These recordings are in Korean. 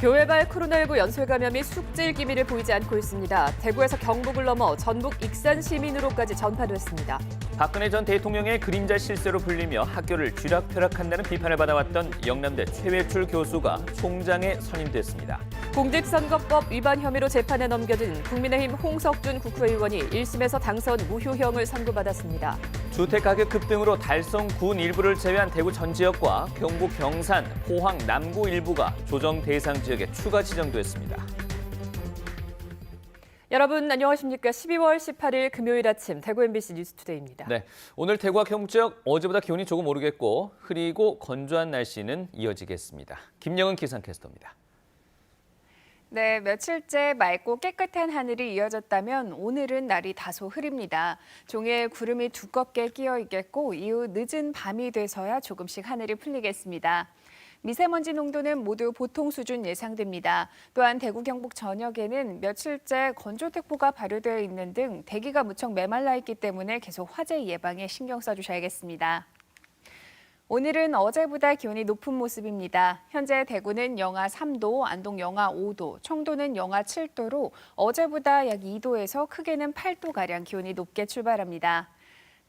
교회발 코로나19 연쇄 감염이 숙질 기미를 보이지 않고 있습니다. 대구에서 경북을 넘어 전북 익산 시민으로까지 전파됐습니다. 박근혜 전 대통령의 그림자 실세로 불리며 학교를 쥐락펴락한다는 비판을 받아왔던 영남대 최외출 교수가 총장에 선임됐습니다. 공직선거법 위반 혐의로 재판에 넘겨진 국민의힘 홍석준 국회의원이 1심에서 당선 무효형을 선고받았습니다. 주택 가격 급등으로 달성군 일부를 제외한 대구 전 지역과 경북 경산, 포항 남구 일부가 조정 대상 지역에 추가 지정됐습니다. 여러분 안녕하십니까? 12월 18일 금요일 아침 대구 MBC 뉴스투데이입니다. 네, 오늘 대구와 경북 지역 어제보다 기온이 조금 오르겠고 흐리고 건조한 날씨는 이어지겠습니다. 김영은 기상캐스터입니다. 네, 며칠째 맑고 깨끗한 하늘이 이어졌다면 오늘은 날이 다소 흐립니다. 종일 구름이 두껍게 끼어 있겠고 이후 늦은 밤이 돼서야 조금씩 하늘이 풀리겠습니다. 미세먼지 농도는 모두 보통 수준 예상됩니다. 또한 대구 경북 전역에는 며칠째 건조특보가 발효되어 있는 등 대기가 무척 메말라 있기 때문에 계속 화재 예방에 신경 써주셔야겠습니다. 오늘은 어제보다 기온이 높은 모습입니다. 현재 대구는 영하 3도, 안동 영하 5도, 청도는 영하 7도로 어제보다 약 2도에서 크게는 8도가량 기온이 높게 출발합니다.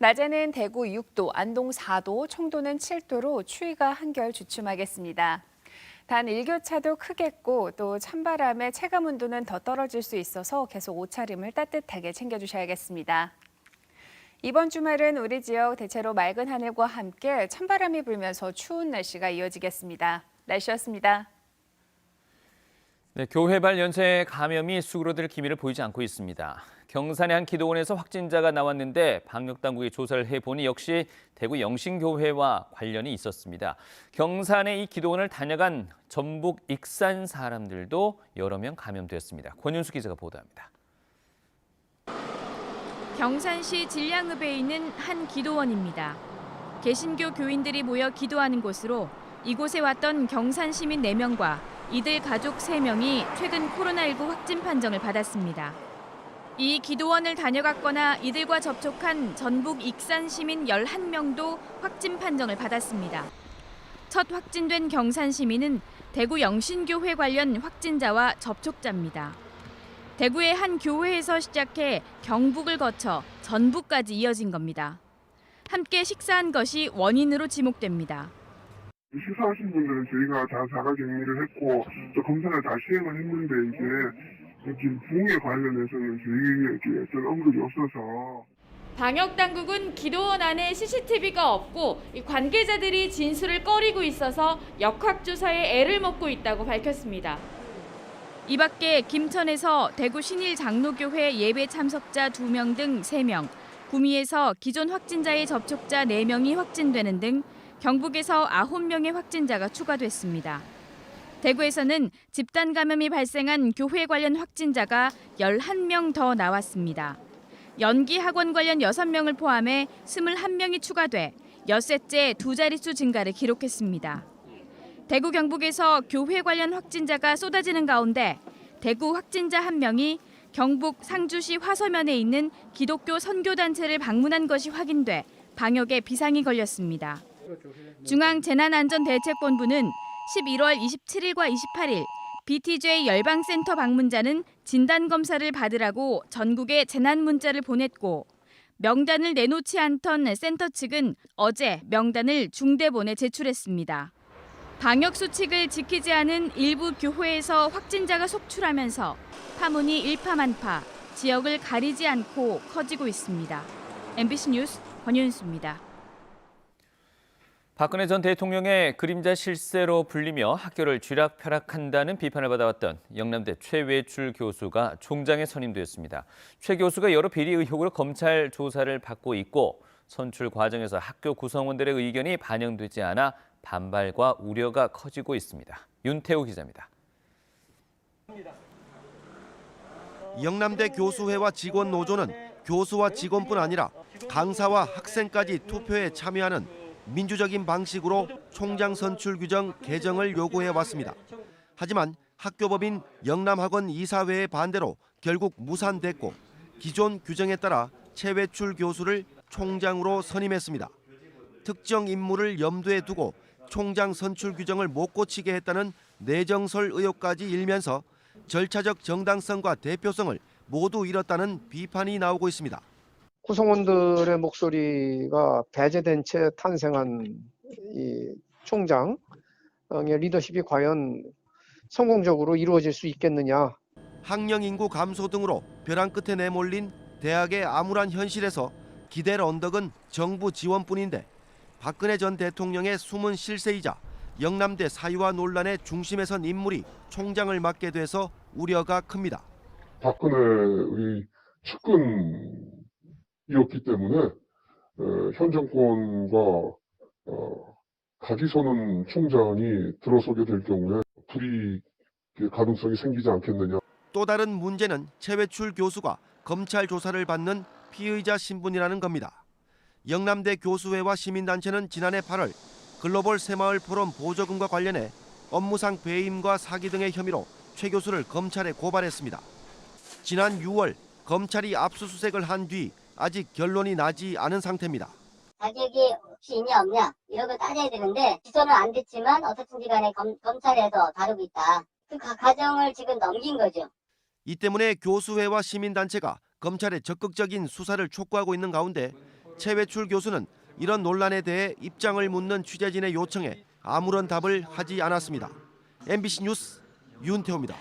낮에는 대구 6도, 안동 4도, 청도는 7도로 추위가 한결 주춤하겠습니다. 단 일교차도 크겠고 또 찬바람에 체감 온도는 더 떨어질 수 있어서 계속 옷차림을 따뜻하게 챙겨주셔야겠습니다. 이번 주말은 우리 지역 대체로 맑은 하늘과 함께 찬바람이 불면서 추운 날씨가 이어지겠습니다. 날씨였습니다. 네, 교회발 연쇄 감염이 수그러들 기미를 보이지 않고 있습니다. 경산의 한 기도원에서 확진자가 나왔는데 방역 당국이 조사를 해보니 역시 대구 영신교회와 관련이 있었습니다. 경산의 이 기도원을 다녀간 전북 익산 사람들도 여러 명 감염됐습니다. 권윤수 기자가 보도합니다. 경산시 진량읍에 있는 한 기도원입니다. 개신교 교인들이 모여 기도하는 곳으로 이곳에 왔던 경산 시민 4명과 이들 가족 3명이 최근 코로나19 확진 판정을 받았습니다. 이 기도원을 다녀갔거나 이들과 접촉한 전북 익산 시민 11명도 확진 판정을 받았습니다. 첫 확진된 경산 시민은 대구 영신교회 관련 확진자와 접촉자입니다. 대구의 한 교회에서 시작해 경북을 거쳐 전북까지 이어진 겁니다. 함께 식사한 것이 원인으로 지목됩니다. 식사하신 분들은 저희가 다 자가 격리를 했고 또 검사를 다 시행을 했는데 이제 지금 부흥에 관련해서는 저희에게 어떤 언급이 없어서 방역 당국은 기도원 안에 CCTV가 없고 이 관계자들이 진술을 꺼리고 있어서 역학조사에 애를 먹고 있다고 밝혔습니다. 이 밖에 김천에서 대구 신일 장로교회 예배 참석자 2명 등 3명, 구미에서 기존 확진자의 접촉자 4명이 확진되는 등 경북에서 9명의 확진자가 추가됐습니다. 대구에서는 집단 감염이 발생한 교회 관련 확진자가 11명 더 나왔습니다. 연기 학원 관련 6명을 포함해 21명이 추가돼 엿새째 두 자릿수 증가를 기록했습니다. 대구 경북에서 교회 관련 확진자가 쏟아지는 가운데 대구 확진자 한 명이 경북 상주시 화서면에 있는 기독교 선교단체를 방문한 것이 확인돼 방역에 비상이 걸렸습니다. 중앙재난안전대책본부는 11월 27일과 28일 BTJ 열방센터 방문자는 진단검사를 받으라고 전국에 재난 문자를 보냈고 명단을 내놓지 않던 센터 측은 어제 명단을 중대본에 제출했습니다. 방역 수칙을 지키지 않은 일부 교회에서 확진자가 속출하면서 파문이 일파만파 지역을 가리지 않고 커지고 있습니다. MBC 뉴스 권윤수입니다. 박근혜 전 대통령의 그림자 실세로 불리며 학교를 쥐락펴락한다는 비판을 받아왔던 영남대 최외출 교수가 총장에 선임되었습니다. 최 교수가 여러 비리 의혹으로 검찰 조사를 받고 있고 선출 과정에서 학교 구성원들의 의견이 반영되지 않아 반발과 우려가 커지고 있습니다. 윤태우 기자입니다. 영남대 교수회와 직원 노조는 교수와 직원뿐 아니라 강사와 학생까지 투표에 참여하는 민주적인 방식으로 총장 선출 규정 개정을 요구해 왔습니다. 하지만 학교법인 영남학원 이사회의 반대로 결국 무산됐고 기존 규정에 따라 최외출 교수를 총장으로 선임했습니다. 특정 인물을 염두에 두고 총장 선출 규정을 못 고치게 했다는 내정설 의혹까지 일면서 절차적 정당성과 대표성을 모두 잃었다는 비판이 나오고 있습니다. 구성원들의 목소리가 배제된 채 탄생한 이 총장의 리더십이 과연 성공적으로 이루어질 수 있겠느냐 학령 인구 감소 등으로 벼랑 끝에 내몰린 대학의 암울한 현실에서 기댈 언덕은 정부 지원뿐인데 박근혜 전 대통령의 숨은 실세이자 영남대 사유화 논란의 중심에 선 인물이 총장을 맡게 돼서 우려가 큽니다. 박근혜의 측근 이었기 때문에 에, 현 정권과 어, 가지선은 총장이 들어서게 될 경우에 불이익의 가능성이 생기지 않겠느냐. 또 다른 문제는 최외출 교수가 검찰 조사를 받는 피의자 신분이라는 겁니다. 영남대 교수회와 시민단체는 지난해 8월 글로벌 새마을 포럼 보조금과 관련해 업무상 배임과 사기 등의 혐의로 최 교수를 검찰에 고발했습니다. 지난 6월 검찰이 압수수색을 한 뒤 아직 결론이 나지 않은 상태입니다. 자격이 혹시 있냐 없냐 이런 걸 따져야 되는데 기소는 안 됐지만 어떻든지 간에 검, 검찰에서 다루고 있다. 그 가- 과정을 지금 넘긴 거죠. 이 때문에 교수회와 시민단체가 검찰에 적극적인 수사를 촉구하고 있는 가운데 최외출 교수는 이런 논란에 대해 입장을 묻는 취재진의 요청에 아무런 답을 하지 않았습니다. MBC 뉴스 윤태호입니다.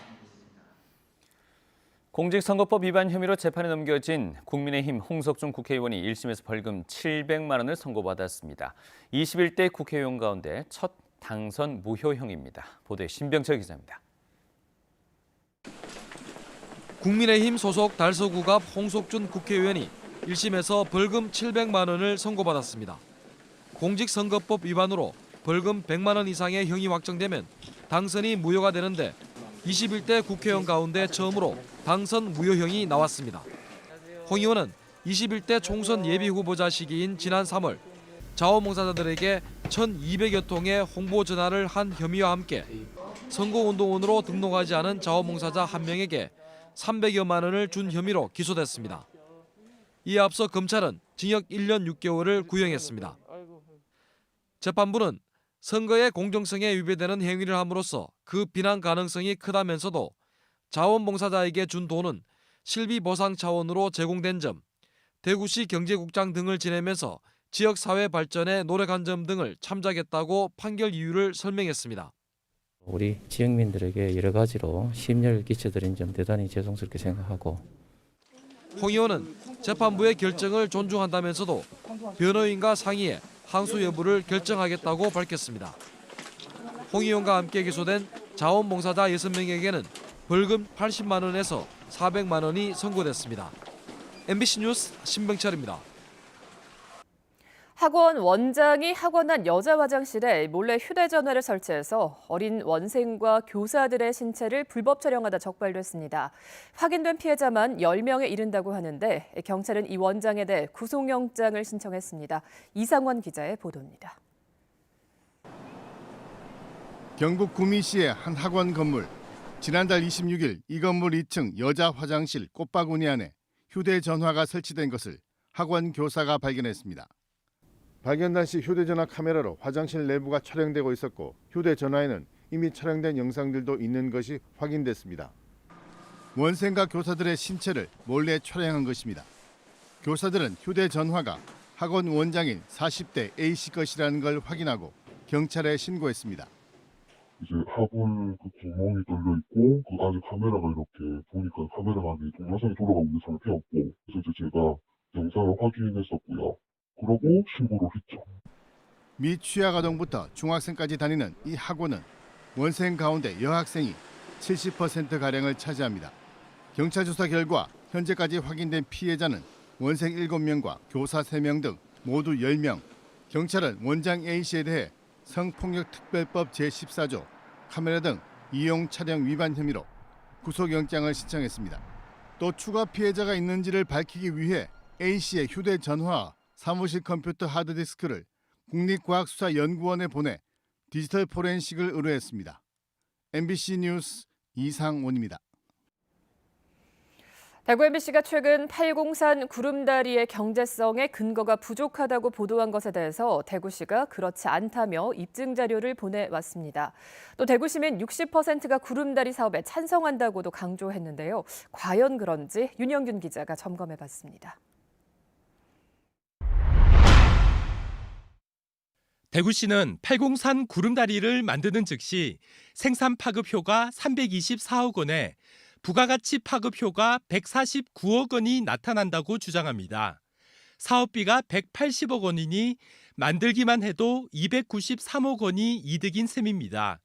공직선거법 위반 혐의로 재판에 넘겨진 국민의힘 홍석준 국회의원이 1심에서 벌금 700만 원을 선고받았습니다. 21대 국회의원 가운데 첫 당선 무효형입니다. 보도에 신병철 기자입니다. 국민의힘 소속 달서구갑 홍석준 국회의원이 1심에서 벌금 700만 원을 선고받았습니다. 공직선거법 위반으로 벌금 100만 원 이상의 형이 확정되면 당선이 무효가 되는데 21대 국회의원 가운데 처음으로 당선 무효형이 나왔습니다. 홍 의원은 21대 총선 예비 후보자 시기인 지난 3월 자원봉사자들에게 1,200여 통의 홍보 전화를 한 혐의와 함께 선거운동원으로 등록하지 않은 자원봉사자 한 명에게 300여만 원을 준 혐의로 기소됐습니다. 이에 앞서 검찰은 징역 1년 6개월을 구형했습니다. 재판부는 선거의 공정성에 위배되는 행위를 함으로써 그 비난 가능성이 크다면서도 자원봉사자에게 준 돈은 실비 보상 차원으로 제공된 점, 대구시 경제국장 등을 지내면서 지역 사회 발전에 노력한 점 등을 참작했다고 판결 이유를 설명했습니다. 우리 지역민들에게 여러 가지로 심려를 끼쳐드린 점 대단히 죄송스럽게 생각하고 홍 의원은 재판부의 결정을 존중한다면서도 변호인과 상의해 항소 여부를 결정하겠다고 밝혔습니다. 홍 의원과 함께 기소된 자원봉사자 6명에게는 벌금 80만 원에서 400만 원이 선고됐습니다. MBC 뉴스 신병철입니다. 학원 원장이 학원 안 여자 화장실에 몰래 휴대전화를 설치해서 어린 원생과 교사들의 신체를 불법 촬영하다 적발됐습니다. 확인된 피해자만 10명에 이른다고 하는데 경찰은 이 원장에 대해 구속영장을 신청했습니다. 이상원 기자의 보도입니다. 경북 구미시의 한 학원 건물. 지난달 26일 이 건물 2층 여자 화장실 꽃바구니 안에 휴대전화가 설치된 것을 학원 교사가 발견했습니다. 발견 당시 휴대전화 카메라로 화장실 내부가 촬영되고 있었고 휴대전화에는 이미 촬영된 영상들도 있는 것이 확인됐습니다. 원생과 교사들의 신체를 몰래 촬영한 것입니다. 교사들은 휴대전화가 학원 원장인 40대 A씨 것이라는 걸 확인하고 경찰에 신고했습니다. 이제 화분 그 구멍이 뚫려 있고 그 안에 카메라가 이렇게 보니까 카메라가 안에 동영상이 돌아가고 있는 상태였고 그래서 이제 제가 영상을 확인했었고요. 그러고 신고를 했죠. 미취학 아동부터 중학생까지 다니는 이 학원은 원생 가운데 여학생이 70% 가량을 차지합니다. 경찰 조사 결과 현재까지 확인된 피해자는 원생 7명과 교사 3명 등 모두 10명. 경찰은 원장 A 씨에 대해 성폭력 특별법 제14조 카메라 등 이용 촬영 위반 혐의로 구속영장을 신청했습니다. 또 추가 피해자가 있는지를 밝히기 위해 A 씨의 휴대전화와 사무실 컴퓨터 하드디스크를 국립과학수사연구원에 보내 디지털 포렌식을 의뢰했습니다. MBC 뉴스 이상원입니다. 대구 MBC가 최근 803 구름다리의 경제성에 근거가 부족하다고 보도한 것에 대해서 대구시가 그렇지 않다며 입증 자료를 보내왔습니다. 또 대구 시민 60%가 구름다리 사업에 찬성한다고도 강조했는데요. 과연 그런지 윤영균 기자가 점검해봤습니다. 대구시는 803 구름다리를 만드는 즉시 생산 파급 효과 324억 원에 부가가치 파급 효과 149억 원이 나타난다고 주장합니다. 사업비가 180억 원이니 만들기만 해도 293억 원이 이득인 셈입니다.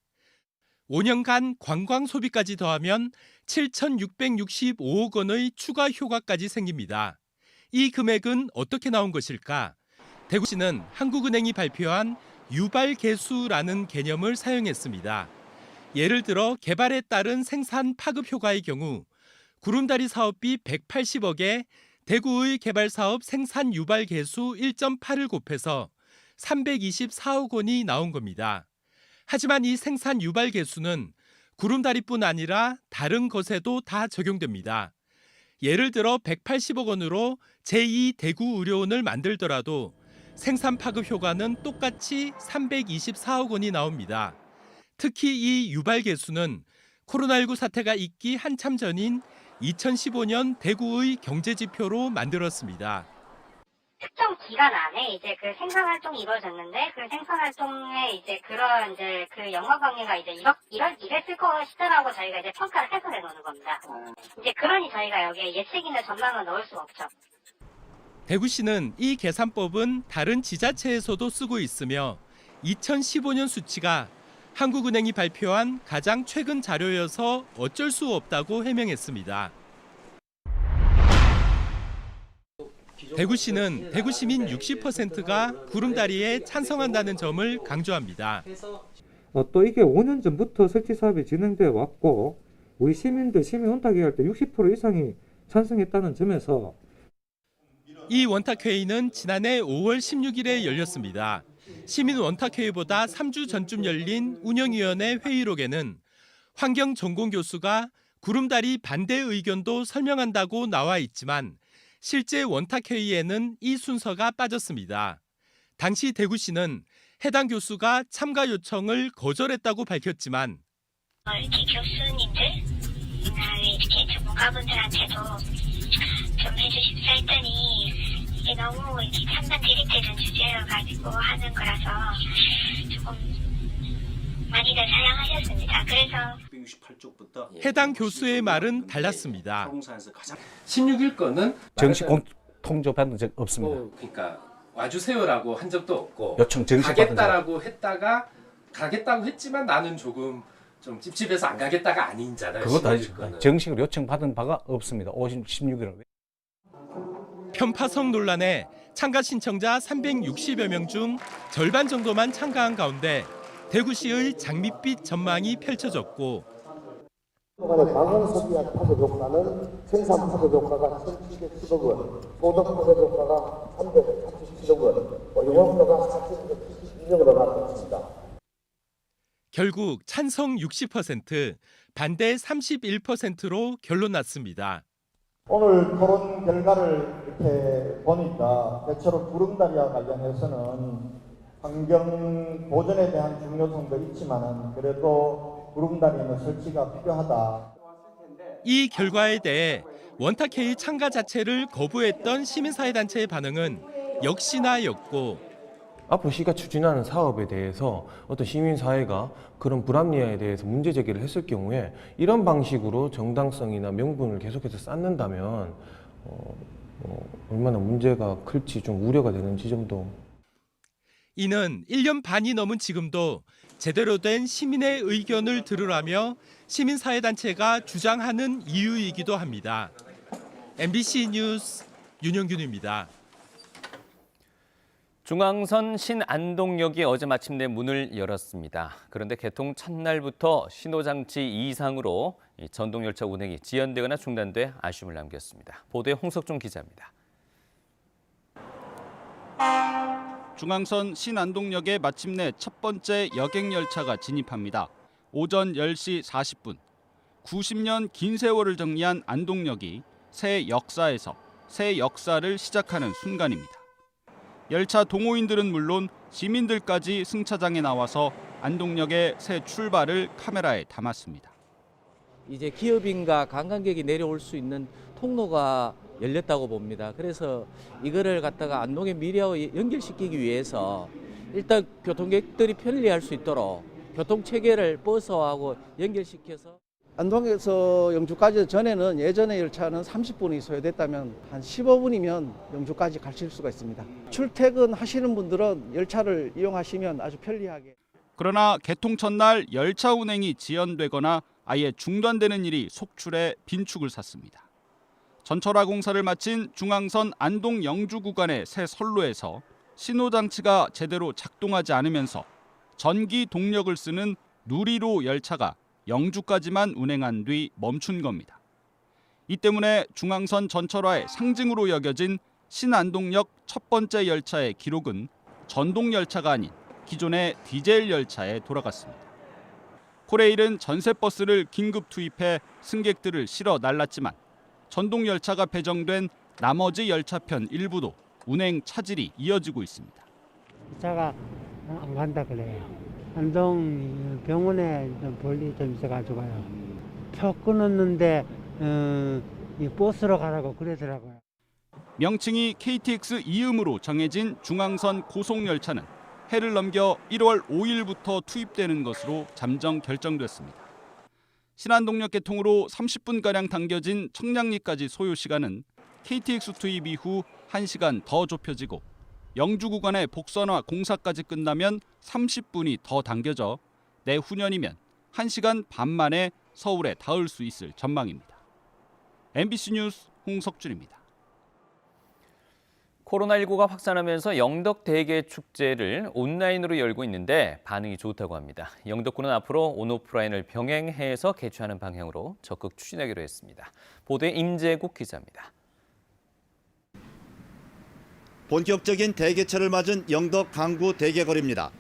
5년간 관광 소비까지 더하면 7,665억 원의 추가 효과까지 생깁니다. 이 금액은 어떻게 나온 것일까? 대구시는 한국은행이 발표한 유발 개수라는 개념을 사용했습니다. 예를 들어 개발에 따른 생산 파급 효과의 경우 구름다리 사업비 180억에 대구의 개발 사업 생산 유발 개수 1.8을 곱해서 324억 원이 나온 겁니다. 하지만 이 생산 유발 개수는 구름다리뿐 아니라 다른 것에도 다 적용됩니다. 예를 들어 180억 원으로 제2 대구 의료원을 만들더라도 생산 파급 효과는 똑같이 324억 원이 나옵니다. 특히 이 유발 개수는 코로나19 사태가 있기 한참 전인 2015년 대구의 경제 지표로 만들었습니다. 특정 기간 안에 이제 그 생산 활동이 이루어졌는데 그 생산 활동에 이제 그런 이제 그 연관 관계가 이제 이렇 이럴 이랬을 것이다라고 저희가 이제 평가를 해서 내놓는 겁니다. 이제 그러니 저희가 여기에 예측이나 전망을 넣을 수가 없죠. 대구시는 이 계산법은 다른 지자체에서도 쓰고 있으며 2015년 수치가 한국은행이 발표한 가장 최근 자료여서 어쩔 수 없다고 해명했습니다. 대구시는 대구 시민 60%가 구름다리에 찬성한다는 점을 강조합니다. 어, 또 이게 5년 전부터 설치 사업이 진행돼 왔고 우리 시민들 시민 원탁회 할때 60% 이상이 찬성했다는 점에서 이 원탁 회의는 지난해 5월 16일에 열렸습니다. 시민 원탁회의보다 3주 전쯤 열린 운영위원회 회의록에는 환경 전공 교수가 구름다리 반대 의견도 설명한다고 나와 있지만 실제 원탁회의에는 이 순서가 빠졌습니다. 당시 대구시는 해당 교수가 참가 요청을 거절했다고 밝혔지만 이렇게 교수님들이나 이렇게 전문가분들한테도 좀 해주십사 했더니 이게 너무 이렇게 찬반 대립되는 주제여 가지고 하는 거라서 조금 많이들 사양하셨습니다. 그래서 168쪽부터 해당 교수의 말은 달랐습니다. 가장 16일 거는 정식 통조 받은 적 없습니다. 뭐 그러니까 와주세요라고 한 적도 없고 요청 정식 받은 적 가겠다라고 했다가 가겠다고 했지만 나는 조금 좀 찝찝해서 안 가겠다가 아닌잖아요. 그것도 16일 아니죠. 정식으로 요청 받은 바가 없습니다. 16일 편파성 논란에 참가 신청자 360여 명 중 절반 정도만 참가한 가운데 대구시의 장밋빛 전망이 펼쳐졌고 동안의 방언 소비한 파급 효과는 생산 파급 효과가 1,710억 원, 소득 파급 효과가 337억 원, 뭐 영업효가 4,212억으로 나타났습니다. 결국 찬성 60%, 반대 31%로 결론 났습니다. 오늘 토론 결과를 이렇게 보니까 대체로 구름다리와 관련해서는 환경 보전에 대한 중요성도 있지만은 그래도 구름다리는 설치가 필요하다. 이 결과에 대해 원탁회의 참가 자체를 거부했던 시민사회단체의 반응은 역시나였고 앞으로 시가 추진하는 사업에 대해서 어떤 시민사회가 그런 불합리화에 대해서 문제 제기를 했을 경우에 이런 방식으로 정당성이나 명분을 계속해서 쌓는다면 어, 어, 얼마나 문제가 클지 좀 우려가 되는 지점도 이는 1년 반이 넘은 지금도 제대로 된 시민의 의견을 들으라며 시민사회단체가 주장하는 이유이기도 합니다. MBC 뉴스 윤영균입니다. 중앙선 신안동역이 어제 마침내 문을 열었습니다. 그런데 개통 첫날부터 신호장치 이상으로 이 전동열차 운행이 지연되거나 중단돼 아쉬움을 남겼습니다. 보도에 홍석중 기자입니다. 중앙선 신안동역에 마침내 첫 번째 여객 열차가 진입합니다. 오전 10시 40분. 90년 긴 세월을 정리한 안동역이 새 역사에서 새 역사를 시작하는 순간입니다. 열차 동호인들은 물론 시민들까지 승차장에 나와서 안동역의 새 출발을 카메라에 담았습니다. 이제 기업인과 관광객이 내려올 수 있는 통로가 열렸다고 봅니다. 그래서 이거를 갖다가 안동의 미래와 연결시키기 위해서 일단 교통객들이 편리할 수 있도록 교통 체계를 버스하고 연결시켜서 안동에서 영주까지 전에는 예전에 열차는 30분이 소요됐다면 한 15분이면 영주까지 가실 수가 있습니다. 출퇴근 하시는 분들은 열차를 이용하시면 아주 편리하게 그러나 개통 첫날 열차 운행이 지연되거나 아예 중단되는 일이 속출해 빈축을 샀습니다. 전철화 공사를 마친 중앙선 안동 영주 구간의 새 선로에서 신호 장치가 제대로 작동하지 않으면서 전기 동력을 쓰는 누리로 열차가 영주까지만 운행한 뒤 멈춘 겁니다. 이 때문에 중앙선 전철화의 상징으로 여겨진 신안동역 첫 번째 열차의 기록은 전동 열차가 아닌 기존의 디젤 열차에 돌아갔습니다. 코레일은 전세 버스를 긴급 투입해 승객들을 실어 날랐지만 전동 열차가 배정된 나머지 열차편 일부도 운행 차질이 이어지고 있습니다. 차가 안 간다 그래요. 안동 병원에 좀 볼일이 좀 있어가지고요. 표 끊었는데 어, 이 버스로 가라고 그러더라고요. 명칭이 KTX 이음으로 정해진 중앙선 고속열차는 해를 넘겨 1월 5일부터 투입되는 것으로 잠정 결정됐습니다. 신안동역 개통으로 30분가량 당겨진 청량리까지 소요 시간은 KTX 투입 이후 1시간 더 좁혀지고 영주 구간의 복선화 공사까지 끝나면 30분이 더 당겨져 내후년이면 1시간 반 만에 서울에 닿을 수 있을 전망입니다. MBC 뉴스 홍석준입니다. 코로나19가 확산하면서 영덕 대게 축제를 온라인으로 열고 있는데 반응이 좋다고 합니다. 영덕군은 앞으로 온오프라인을 병행해서 개최하는 방향으로 적극 추진하기로 했습니다. 보도에 임재국 기자입니다. 본격적인 대개철을 맞은 영덕 강구 대게거리입니다.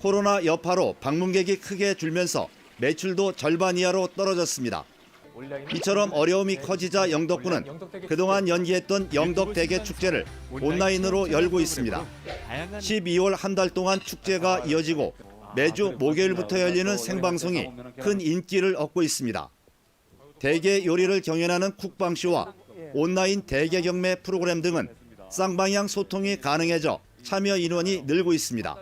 코로나 여파로 방문객이 크게 줄면서 매출도 절반 이하로 떨어졌습니다. 이처럼 어려움이 커지자 영덕군은 그동안 연기했던 영덕 대게 축제를 온라인으로 열고 있습니다. 12월 한 달 동안 축제가 이어지고 매주 목요일부터 열리는 생방송이 큰 인기를 얻고 있습니다. 대게 요리를 경연하는 쿡방쇼와 온라인 대게 경매 프로그램 등은 쌍방향 소통이 가능해져 참여 인원이 늘고 있습니다.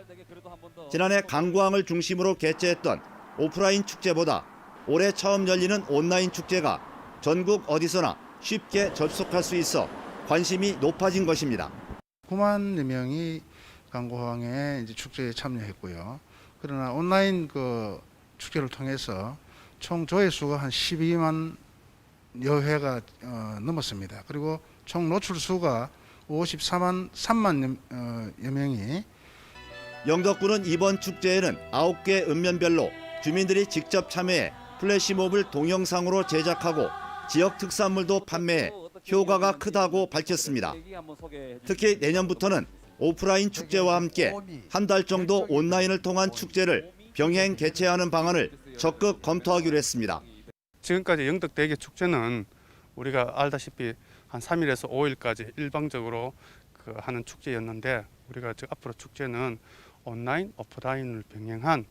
지난해 강구항을 중심으로 개최했던 오프라인 축제보다 올해 처음 열리는 온라인 축제가 전국 어디서나 쉽게 접속할 수 있어 관심이 높아진 것입니다. 9만여 명이 이제 축제에 참여했고요. 그러나 온라인 그 축제를 통해서 총 조회수가 한 12만 여 회가 어, 넘었습니다. 그리고 총 노출 수가 54만 3만 여 명이 영덕군은 이번 축제에는 9개 읍면별로 주민들이 직접 참여해 플래시몹을 동영상으로 제작하고 지역 특산물도 판매해 효과가 크다고 밝혔습니다. 특히 내년부터는 오프라인 축제와 함께 한 달 정도 온라인을 통한 축제를 병행 개최하는 방안을 적극 검토하기로 했습니다. 지금까지 영덕 대게 축제는 우리가 알다시피 한 3일에서 5일까지 일방적으로 그 하는 축제였는데 우리가 저 앞으로 축제는 온라인, 오프라인을 병행한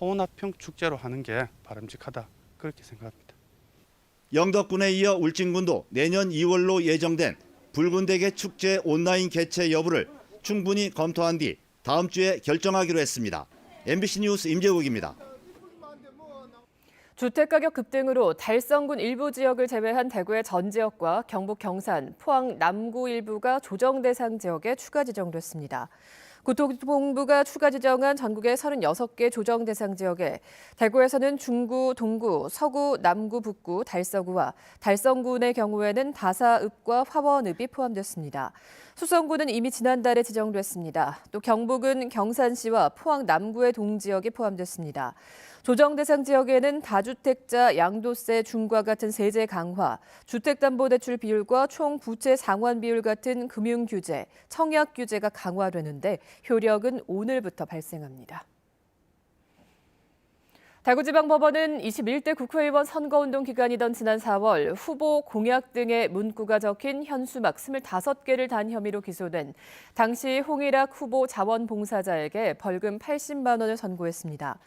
혼합형 축제로 하는 게 바람직하다 그렇게 생각합니다. 영덕군에 이어 울진군도 내년 2월로 예정된 붉은 대게 축제 온라인 개최 여부를 충분히 검토한 뒤 다음 주에 결정하기로 했습니다. MBC 뉴스 임재국입니다. 주택가격 급등으로 달성군 일부 지역을 제외한 대구의 전 지역과 경북 경산, 포항 남구 일부가 조정 대상 지역에 추가 지정됐습니다. 고통본부가 추가 지정한 전국의 36개 조정 대상 지역에 대구에서는 중구, 동구, 서구, 남구, 북구, 달서구와 달성군의 경우에는 다사읍과 화원읍이 포함됐습니다. 수성구는 이미 지난달에 지정됐습니다. 또 경북은 경산시와 포항 남구의 동지역이 포함됐습니다. 조정 대상 지역에는 다주택자 양도세 중과 같은 세제 강화, 주택담보대출 비율과 총 부채 상환 비율 같은 금융 규제, 청약 규제가 강화되는데 효력은 오늘부터 발생합니다. 대구지방법원은 21대 국회의원 선거운동 기간이던 지난 4월 후보 공약 등의 문구가 적힌 현수막 25개를 단 혐의로 기소된 당시 홍일학 후보 자원봉사자에게 벌금 80만 원을 선고했습니다.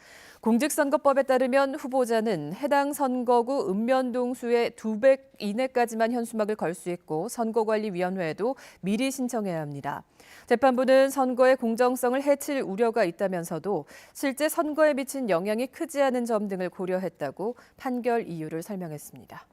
공직선거법에 따르면 후보자는 해당 선거구 읍면동수의 200 이내까지만 현수막을 걸 수 있고 선거관리위원회에도 미리 신청해야 합니다. 재판부는 선거의 공정성을 해칠 우려가 있다면서도 실제 선거에 미친 영향이 크지 않은 점 등을 고려했다고 판결 이유를 설명했습니다.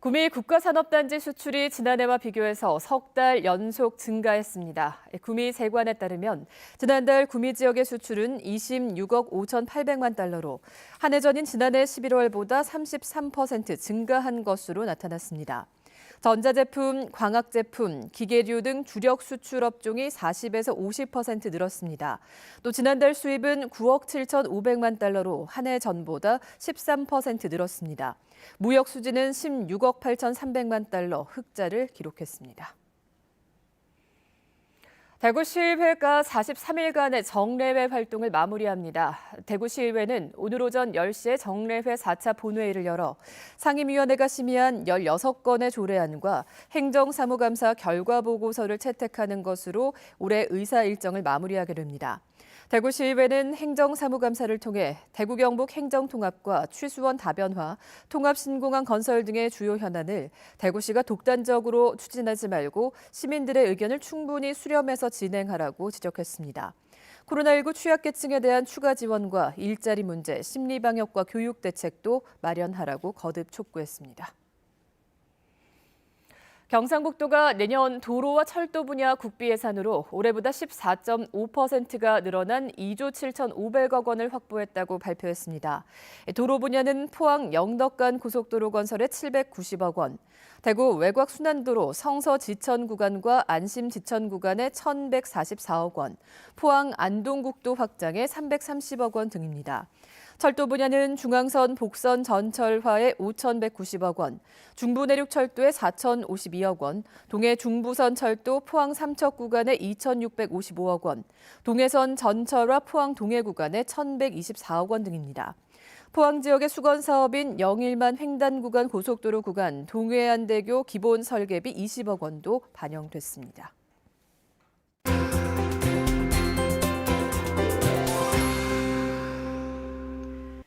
구미 국가산업단지 수출이 지난해와 비교해서 석 달 연속 증가했습니다. 구미 세관에 따르면 지난달 구미 지역의 수출은 26억 5,800만 달러로 한 해 전인 지난해 11월보다 33% 증가한 것으로 나타났습니다. 전자제품, 광학제품, 기계류 등 주력 수출 업종이 40에서 50% 늘었습니다. 또 지난달 수입은 9억 7,500만 달러로 한 해 전보다 13% 늘었습니다. 무역 수지는 16억 8,300만 달러 흑자를 기록했습니다. 대구시의회가 43일간의 정례회 활동을 마무리합니다. 대구시의회는 오늘 오전 10시에 정례회 4차 본회의를 열어 상임위원회가 심의한 16건의 조례안과 행정사무감사 결과보고서를 채택하는 것으로 올해 의사 일정을 마무리하게 됩니다. 대구시의회는 행정사무감사를 통해 대구 경북 행정통합과 취수원 다변화, 통합신공항 건설 등의 주요 현안을 대구시가 독단적으로 추진하지 말고 시민들의 의견을 충분히 수렴해서 진행하라고 지적했습니다. 코로나19 취약계층에 대한 추가 지원과 일자리 문제, 심리방역과 교육 대책도 마련하라고 거듭 촉구했습니다. 경상북도가 내년 도로와 철도 분야 국비 예산으로 올해보다 14.5%가 늘어난 2조 7,500억 원을 확보했다고 발표했습니다. 도로 분야는 포항 영덕 간 고속도로 건설에 790억 원, 대구 외곽 순환도로 성서 지천 구간과 안심 지천 구간에 1,144억 원, 포항 안동국도 확장에 330억 원 등입니다. 철도 분야는 중앙선 복선 전철화에 5,190억 원, 중부 내륙 철도에 4,052억 원, 동해 중부선 철도 포항 삼척 구간에 2,655억 원, 동해선 전철화 포항 동해 구간에 1,124억 원 등입니다. 포항 지역의 수건 사업인 영일만 횡단 구간 고속도로 구간 동해안대교 기본 설계비 20억 원도 반영됐습니다.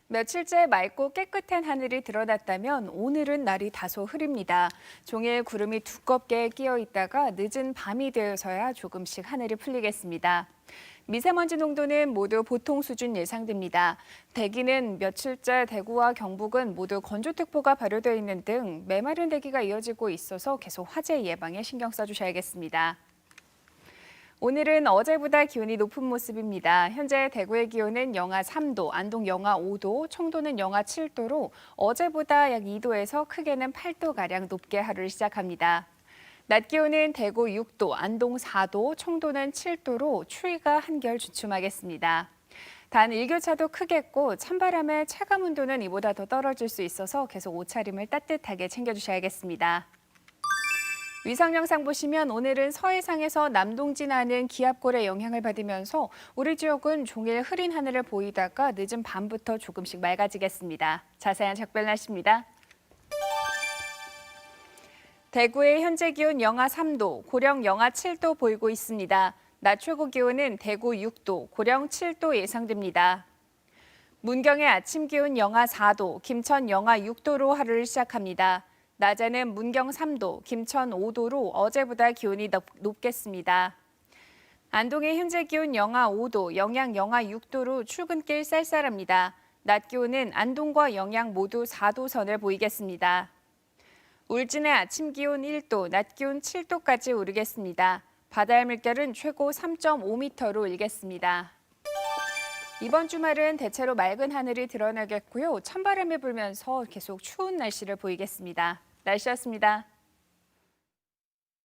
며칠째 맑고 깨끗한 하늘이 드러났다면 오늘은 날이 다소 흐립니다. 종일 구름이 두껍게 끼어 있다가 늦은 밤이 되어서야 조금씩 하늘이 풀리겠습니다. 미세먼지 농도는 모두 보통 수준 예상됩니다. 대기는 며칠째 대구와 경북은 모두 건조특보가 발효되어 있는 등 메마른 대기가 이어지고 있어서 계속 화재 예방에 신경 써주셔야겠습니다. 오늘은 어제보다 기온이 높은 모습입니다. 현재 대구의 기온은 영하 3도, 안동 영하 5도, 청도는 영하 7도로 어제보다 약 2도에서 크게는 8도가량 높게 하루를 시작합니다. 낮 기온은 대구 6도, 안동 4도, 청도는 7도로 추위가 한결 주춤하겠습니다. 단 일교차도 크겠고 찬바람의 체감 온도는 이보다 더 떨어질 수 있어서 계속 옷차림을 따뜻하게 챙겨주셔야겠습니다. 위성 영상 보시면 오늘은 서해상에서 남동진하는 기압골의 영향을 받으면서 우리 지역은 종일 흐린 하늘을 보이다가 늦은 밤부터 조금씩 맑아지겠습니다. 자세한 작별 날씨입니다. 대구의 현재 기온 영하 3도, 고령 영하 7도 보이고 있습니다. 낮 최고 기온은 대구 6도, 고령 7도 예상됩니다. 문경의 아침 기온 영하 4도, 김천 영하 6도로 하루를 시작합니다. 낮에는 문경 3도, 김천 5도로 어제보다 기온이 높겠습니다. 안동의 현재 기온 영하 5도, 영양 영하 6도로 출근길 쌀쌀합니다. 낮 기온은 안동과 영양 모두 4도 선을 보이겠습니다. 울진의 아침 기온 1도, 낮 기온 7도까지 오르겠습니다. 바다의 물결은 최고 3.5m로 일겠습니다. 이번 주말은 대체로 맑은 하늘이 드러나겠고요. 찬바람이 불면서 계속 추운 날씨를 보이겠습니다. 날씨였습니다.